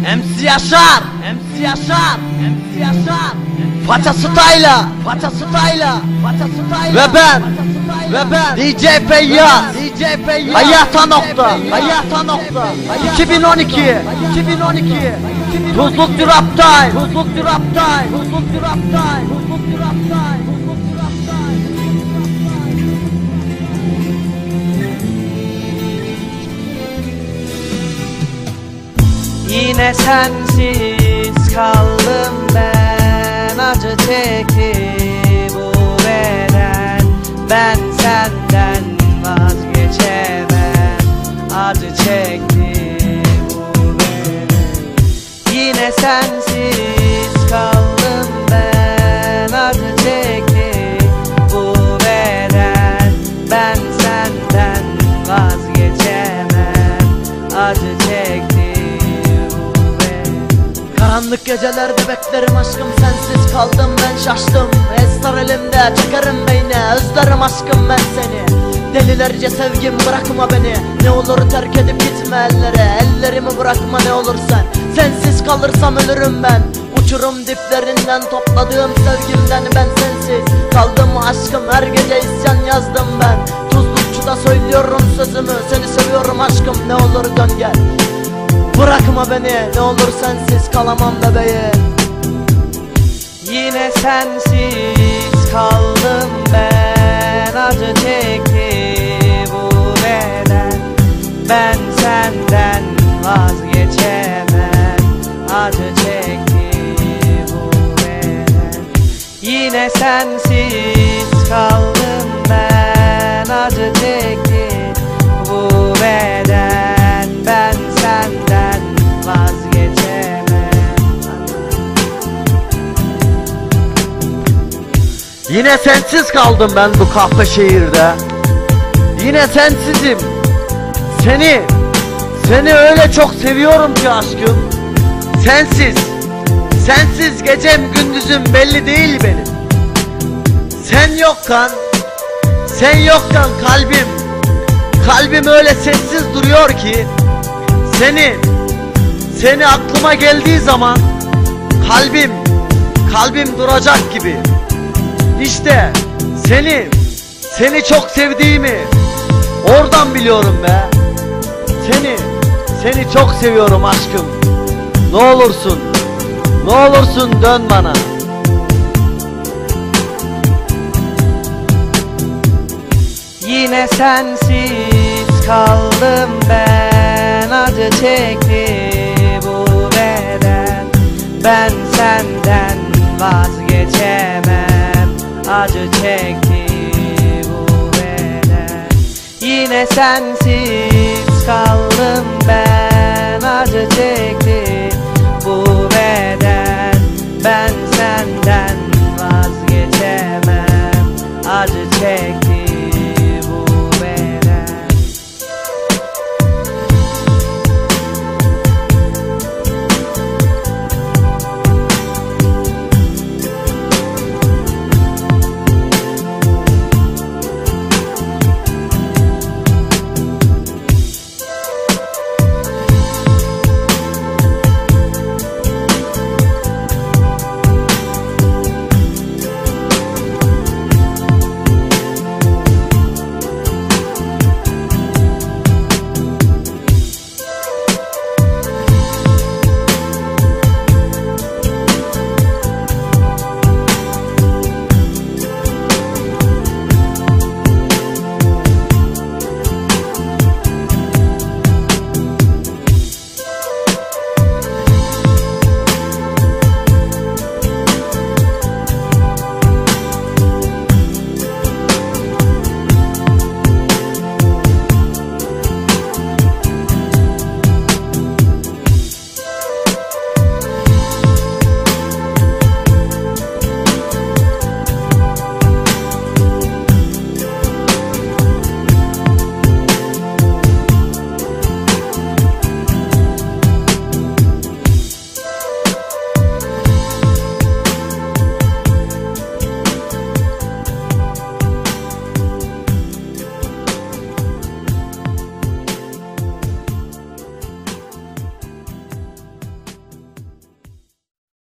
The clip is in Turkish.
MC Yaşar, MC Yaşar, MC Yaşar. Faça Style'a, Faça Style'a, Faça Style'a. Ve ben, ve ben. DJ Feyyaz, DJ Feyyaz. Hayata nokta, hayata nokta. 2012, 2012. Tuzluk Time, Tuzluk Time, Tuzluk Time, Tuzluk Drop Sensiz kaldım ben. Acı çekti bu beden. Ben senden vazgeçemem. Acı çekti bu beden. Yine sensiz gecelerde beklerim aşkım sensiz kaldım ben şaştım. Esrar elimde çekerim beyne özlerim aşkım ben seni. Delilerce sevgim bırakma beni. Ne olur terk edip gitme ellere Ellerimi bırakma ne olur sen. Sensiz kalırsam ölürüm ben. Uçurum diplerinden topladığım sevgimden ben sensiz Kaldım aşkım her Bırakma beni ne olur sensiz kalamam bebeğim. Yine sensiz kaldım ben Acı çekti bu beden. Ben senden vazgeçemem Acı çekti bu beden. Yine sensiz kaldım ben Acı çekti Yine sensiz kaldım ben bu kahpe şehirde Yine sensizim. Seni Seni öyle çok seviyorum ki aşkım. Sensiz Sensiz gecem gündüzüm belli değil benim. Sen yokken Sen yokken kalbim Kalbim öyle sessiz duruyor ki Seni Seni aklıma geldiği zaman Kalbim Kalbim duracak gibi işte seni, seni çok sevdiğimi oradan biliyorum be. Seni, seni çok seviyorum aşkım. Ne olursun, ne olursun dön bana. Yine sensiz kaldım ben Acı çekti bu beden Ben senden vazgeçemem Acı çekti bu beden Yine sensiz kaldım ben Acı çekti